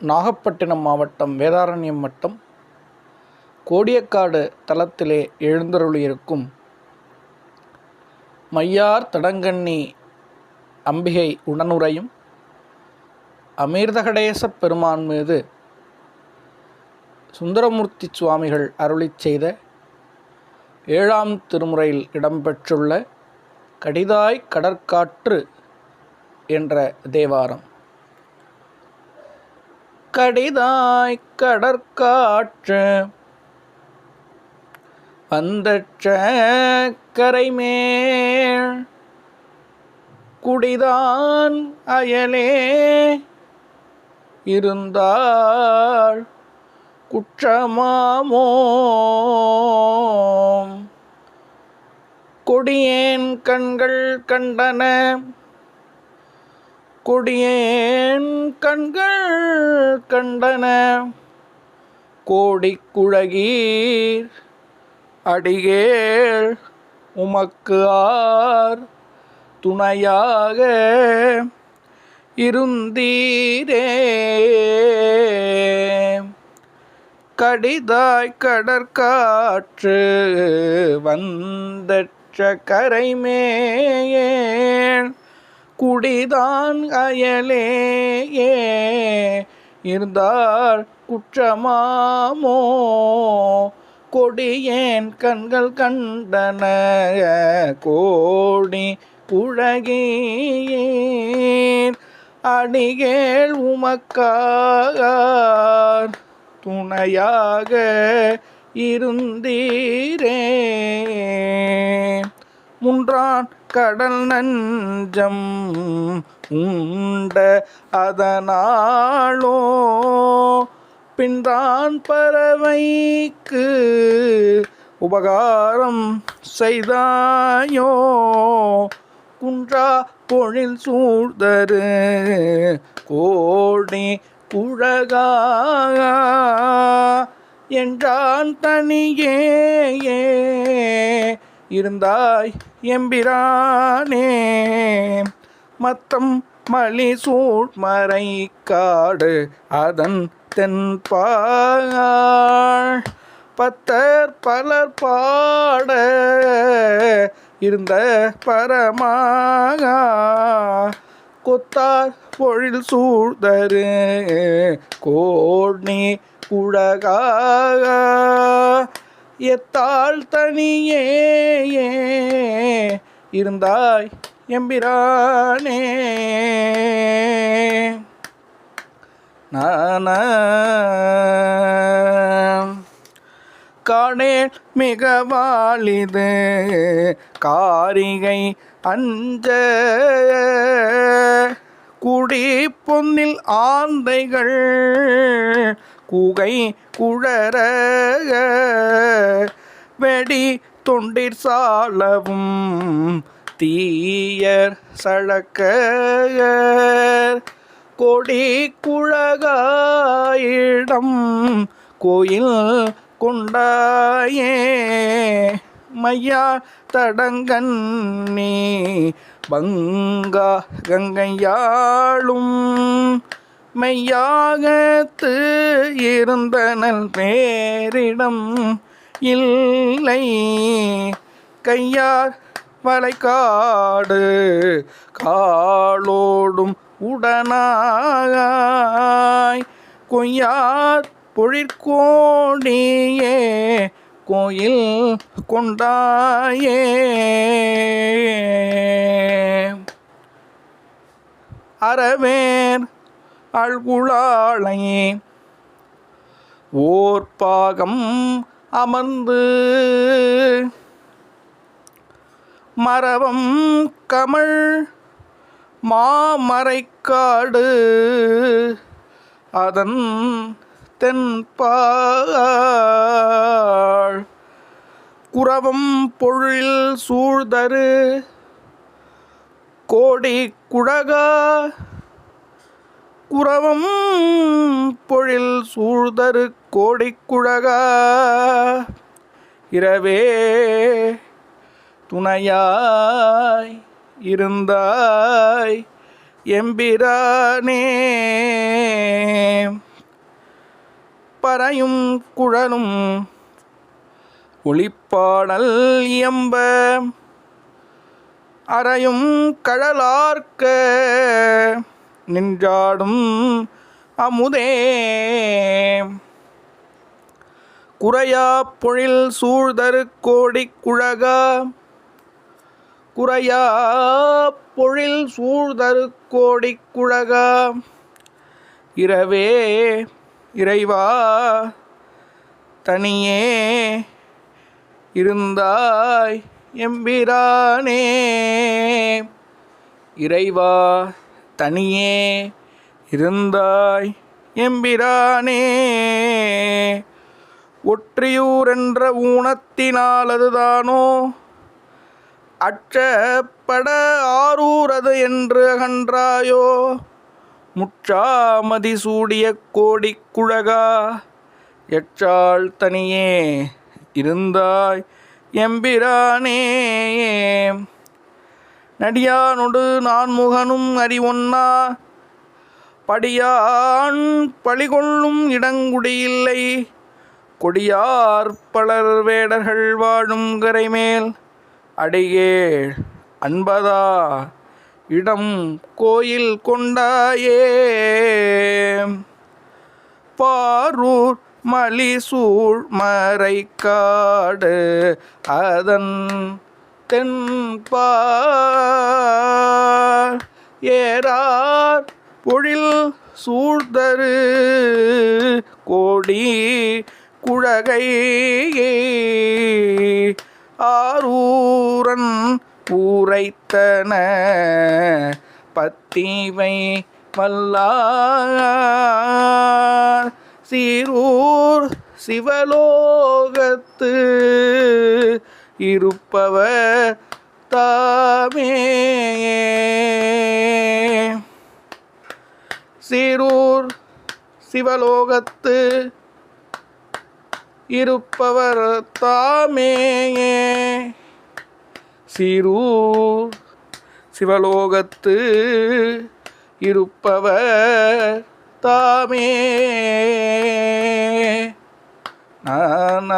நாகப்பட்டினம் மாவட்டம் வேதாரண்யம் வட்டம் கோடியக்காடு தலத்திலே எழுந்தருளியிருக்கும் மையார் தடங்கண்ணி அம்பிகை உடனுரையும் அமீர்தகடேச பெருமான் மீது சுந்தரமூர்த்தி சுவாமிகள் அருளிச் செய்த ஏழாம் திருமுறையில் இடம்பெற்றுள்ள கடிதாய் கடற்காற்று என்ற தேவாரம். கடிதாய் கடற்காற்று வந்தற்ற கரைமேல் குடிதான் அயலே இருந்தாள் குற்றமாமோ? கொடியேன் கண்கள் கண்டன கொடியேன் கண்கள் கண்டன. கோடி குழகீர் அடிகேள் உமக்கு ஆர் துணையாக இருந்தீரே. கடிதாய் கடற்காற்று வந்தற்ற கரைமேயே. குடிதான் அயலேயே. இருந்தார் குற்றமாமோ? கொடியேன் கண்கள் கண்டன கோடி உலகேன் அடிகேள் உமக்கார் துணையாக இருந்தீரே. முன்றான் கடல் நஞ்சம் உண்ட அதனாலோ? பின்தான் பறவைக்கு உபகாரம் செய்தாயோ? குன்றா பொழில் சூழ்தரு கோடி குழகா என்றான் தனியே இருந்தாய் எம்பிரானே மத்தம் மலி சூழ்மறை காடு அதன் தென்பாள் பத்தர் பலர் பாட இருந்த பரமாக. கொத்தார் பொழில் சூழ்தரு கோட்னி குழகாக. எத்தாள் தனியே இருந்தாய் எம்பிரானே. நான. காணேன் மிக வாலிது காரிகை அஞ்ச. குடி பொன்னில் ஆந்தைகள் குகை குழற. வெடி தொண்டிற் சாலவும் தீயர் சழக்க கொடி குழகாயிடம் கோயில் கொண்டாயே. மையா தடங்கண்ணி பங்கா கங்கையாளும். மெய்யாகத்து இருந்தனல் பேரிடம் இல்லை. கையார் வளைக்காடு காளோடும் உடனாய் கொய்யார் பொழிற்கோடியே கோயில் கொண்டாயே. அறவேர் அழ்குழாளை ஓர்பாகம் பாகம் அமர்ந்து மரவம் கமழ் மாமரைக்காடு அதன் தென்பாள் குரவம் பொழில் சூழ்தரு கோடி குழகா. குரவம் பொழில் சூழ்தரு கோடிக்குழகா. இரவே துணையாய் இருந்தாய் எம்பிரானே. பறையும் குழலும் ஒளிப்பாடல் இயம்ப. அறையும் கழலார்க்க நின்றாடும் அமுதே. குறையா பொழில் சூழ்தரு கோடி குழகா. குறையா பொழில் சூழ்தரு கோடி குழகா. இரவே இறைவா தனியே இருந்தாய் எம்பிரானே. இறைவா தனியே இருந்தாய் எம்பிரானே. ஒற்றியூர் என்ற ஊனத்தினால் அதுதானோ அச்சப்பட ஆரூரது என்று அகன்றாயோ? முற்றாமதி சூடிய கோடி குழகா எச்சாள் தனியே இருந்தாய் எம்பிரானே நடியானொடு நான் முகனும் அறிவொன்னா படியான் பழிகொள்ளும் இடங்குடியில்லை கொடியார் பலர் வேடர்கள் வாழும் கரைமேல். அடிகேள் அன்பதா இடம் கோயில் கொண்டாயே. பாரூர் மலிசூழ் மறைக்காடு அதன் தென்பார். ஏறார் பொழில் சூழ்தரு கோடி குழகை ஆரூரன் பூரைத்தன பத்திவை வல்லார். சீரூர் சிவலோகத்து இருப்பவர் தாமே. சீரூர் சிவலோகத்து இருப்பவர் தாமேயே சீரூர் சிவலோகத்து இருப்பவர் தாமே நான